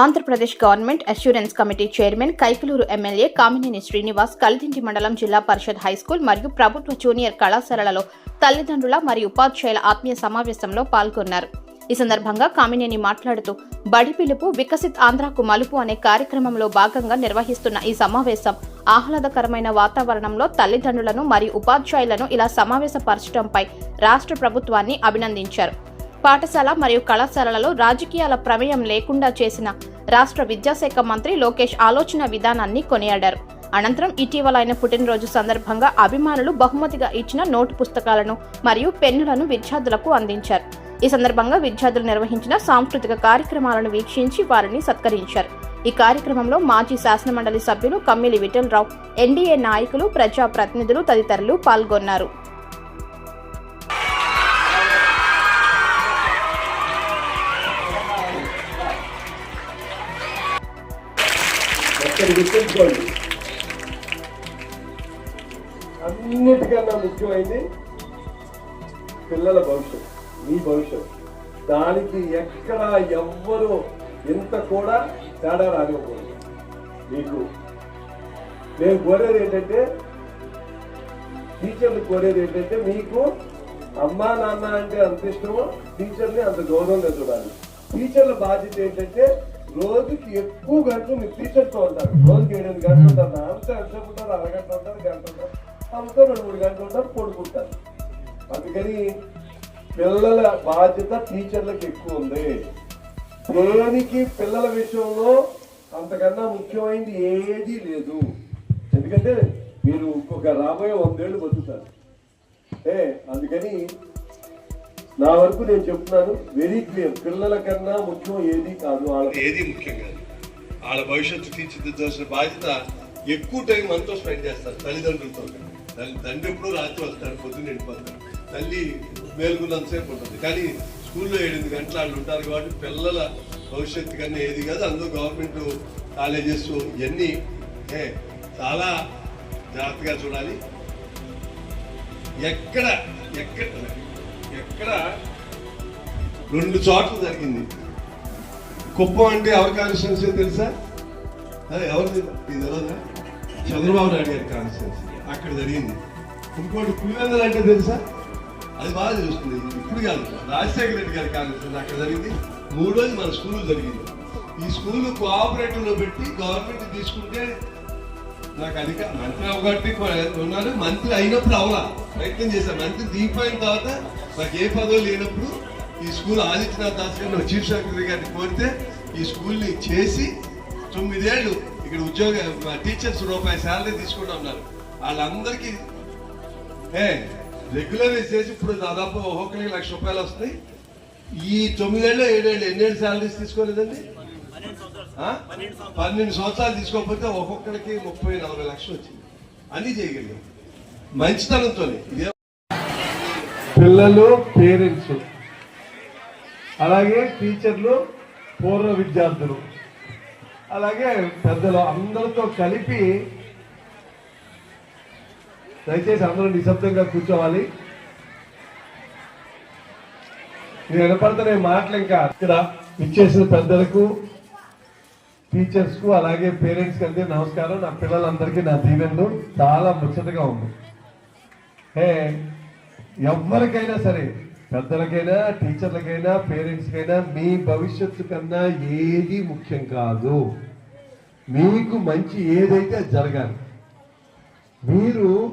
Andhra Pradesh government assurance committee chairman Kaikaluru MLA Kamineni Srinivas Kalidindi మండలం జిల్లా పరిషత్ high school మరియు ప్రభుత్వ జూనియర్ కళాశాలలలో తల్లిదండ్రుల మరియు ఉపాధ్యాయుల ఆత్మీయ సమావేశంలో పాల్గొన్నారు. ఈ సందర్భంగా కామినేని మాట్లాడుతూ బడి పిలుపు వికసిత్ ఆంధ్రాకు మలుపు అనే కార్యక్రమంలో భాగంగా నిర్వహిస్తున్న ఈ సమావేశం ఆహ్లాదకరమైన వాతావరణంలో తల్లిదండ్రులను మరియు ఉపాధ్యాయులను ఇలా సమావేశపరచడంపై రాష్ట్ర ప్రభుత్వాన్ని అభినందించారు. పాఠశాల మరియు కళాశాలలలో రాజకీయాల ప్రమేయం లేకుండా చేసిన రాష్ట్ర విద్యాశాఖ మంత్రి లోకేష్ ఆలోచన విధానాన్ని కొనియాడారు. అనంతరం ఇటీవల ఆయన పుట్టినరోజు సందర్భంగా అభిమానులు బహుమతిగా ఇచ్చిన నోటు పుస్తకాలను మరియు పెన్నులను విద్యార్థులకు అందించారు. ఈ సందర్భంగా విద్యార్థులు నిర్వహించిన సాంస్కృతిక కార్యక్రమాలను వీక్షించి వారిని సత్కరించారు. ఈ కార్యక్రమంలో మాజీ శాసనమండలి సభ్యులు కమ్మిలి విఠలరావు ఎన్డీఏ నాయకులు ప్రజా ప్రతినిధులు తదితరులు పాల్గొన్నారు. ఒక్కటి గుర్తుంచుకోండి అన్నిటికన్నా ముఖ్యమైనది పిల్లల భవిష్యత్ మీ భవిష్యత్ దానికి ఎక్కడ ఎవ్వరు ఇంత కూడా తేడా రానివ్వకూడదు. మీకు నేను కోరేది ఏంటంటే టీచర్లు కోరేది ఏంటంటే మీకు అమ్మా నాన్న అంటే అంత ఇష్టమో టీచర్ని అంత గౌరవంగా చూడాలి. టీచర్ల బాధ్యత ఏంటంటే రోజుకి ఎక్కువ గంటలు మీరు టీచర్తో ఉంటారు. రోజుకి ఏడెనిమిది గంటలు ఉంటారు. అంతా ఎంతసేపు ఉంటారు? అరగంట ఉంటారు గంట ఉంటారు. అంతా రెండు మూడు గంటలు ఉంటారు పడుకుంటారు. అందుకని పిల్లల బాధ్యత టీచర్లకు ఎక్కువ ఉంది. దేనికి పిల్లల విషయంలో అంతకన్నా ముఖ్యమైనది ఏదీ లేదు. ఎందుకంటే మీరు ఒక రాబోయే వందేళ్ళు బతుకుతారు. ఏ అందుకని నా వరకు నేను చెప్తున్నాను వెరీ క్లియర్ పిల్లల కన్నా ముఖ్యం ఏది కాదు వాళ్ళ ఏది ముఖ్యం కాదు. వాళ్ళ భవిష్యత్తు తీర్చిదిద్దాల్సిన బాధ్యత ఎక్కువ టైం మనతో స్పెండ్ చేస్తారు తల్లిదండ్రులతో. తల్లి తండ్రి ఎప్పుడు రాత్రి వస్తాడు పొద్దున్న వెళ్ళిపోతాడు. తల్లి మేలుకున్నంతసేపు ఉంటుంది. కానీ స్కూల్లో ఎనిమిది గంటలు వాళ్ళు ఉంటారు కాబట్టి పిల్లల భవిష్యత్తు కన్నా ఏది కాదు. అందులో గవర్నమెంట్ కాలేజెస్ ఇవన్నీ ఏ, చాలా జాగ్రత్తగా చూడాలి. ఎక్కడ ఎక్కడ ఎక్కడ రెండు చోట్ల జరిగింది. కుప్పం అంటే ఎవరి కాన్స్టిట్యున్సీ తెలుసా? ఎవరు ఎవరిది? తెలియదా చంద్రబాబు నాయుడు గారి కాన్స్టిట్యున్సీ. అక్కడ జరిగింది. ఇంకోటి పులివెందులు అంటే తెలుసా? అది బాగా తెలుస్తుంది. ఇప్పుడు కాదు. రాజశేఖర రెడ్డి గారి కాన్స్టిట్యున్సీ అక్కడ జరిగింది. మూడు రోజులు మన స్కూల్ జరిగింది. ఈ స్కూల్ కోఆపరేటివ్లో పెట్టి గవర్నమెంట్ తీసుకుంటే నాకు అధిక మంత్రి అవగట్టి ఉన్నాను మంత్రి అయినప్పుడు అవలా. ప్రయత్నం చేశాను మంత్రి దిగిపోయిన తర్వాత నాకు ఏ పదవి లేనప్పుడు ఈ స్కూల్ ఆదిత్యనాథ్ దాస్ గారిని చీఫ్ సెక్రటరీ గారిని కోరితే ఈ స్కూల్ని చేసి తొమ్మిదేళ్ళు ఇక్కడ ఉద్యోగ టీచర్స్ రూపాయి శాలరీ తీసుకుంటా ఉన్నారు. వాళ్ళందరికీ ఏ రెగ్యులరైజ్ చేసి ఇప్పుడు దాదాపు ఒక్కొక్కరికి లక్ష రూపాయలు వస్తాయి. ఈ తొమ్మిదేళ్ళు ఏడేళ్ళు ఎన్నేళ్ళు శాలరీస్ తీసుకోలేదండి? పన్నెండు సంవత్సరాలు తీసుకోకపోతే ఒక్కొక్కరికి ముప్పై నలభై లక్షలు వచ్చింది. అన్ని చేయగలిగాం. మంచితనంతో పిల్లలు పేరెంట్స్. అలాగే టీచర్లు పూర్వ విద్యార్థులు. అలాగే పెద్దలు అందరితో కలిపి దయచేసి అందరూ నిశ్శబ్దంగా కూర్చోవాలి. నేను వినపడుతున్న మాటలు ఇంకా ఇక్కడ ఇచ్చేసిన పెద్దలకు టీచర్స్కు అలాగే పేరెంట్స్కి నమస్కారం. నా పిల్లలందరికీ నా దీవెన్లు. చాలా ముచ్చటగా ఉంది. ఏ ఎవరికైనా సరే పెద్దలకైనా టీచర్లకైనా పేరెంట్స్కైనా మీ భవిష్యత్తు కన్నా ఏది ముఖ్యం కాదు. మీకు మంచి ఏదైతే అది జరగాలి. మీరు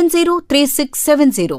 zero three six seven zero